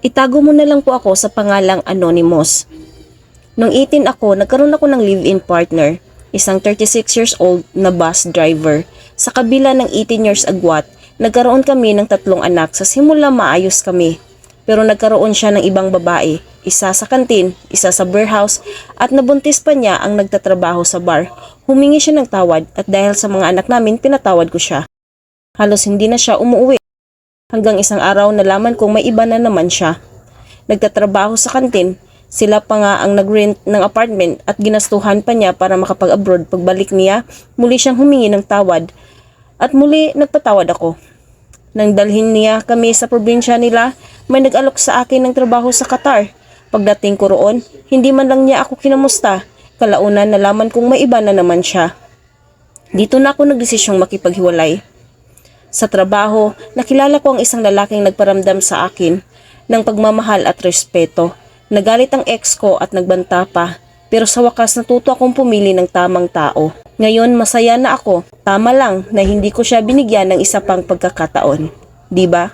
Itago mo na lang po ako sa pangalang Anonymous. Nung 18 ako, nagkaroon ako ng live-in partner, isang 36 years old na bus driver. Sa kabila ng 18 years agwat, nagkaroon kami ng tatlong anak sa simula maayos kami. Pero nagkaroon siya ng ibang babae, isa sa kantin, isa sa warehouse, at nabuntis pa niya ang nagtatrabaho sa bar. Humingi siya ng tawad at dahil sa mga anak namin, pinatawad ko siya. Halos hindi na siya umuwi. Hanggang isang araw nalaman kong may iba na naman siya. Nagtatrabaho sa kantin, sila pa nga ang nag-rent ng apartment at ginastuhan pa niya para makapag-abroad. Pagbalik niya, muli siyang humingi ng tawad at muli nagpatawad ako. Nang dalhin niya kami sa probinsya nila, may nag-alok sa akin ng trabaho sa Qatar. Pagdating ko roon, hindi man lang niya ako kinamusta. Kalaunan nalaman kong may iba na naman siya. Dito na ako nagdesisyong makipaghiwalay. Sa trabaho, nakilala ko ang isang lalaking nagparamdam sa akin ng pagmamahal at respeto. Nagalit ang ex ko at nagbanta pa, pero sa wakas natuto akong pumili ng tamang tao. Ngayon masaya na ako, tama lang na hindi ko siya binigyan ng isa pang pagkakataon. Ba?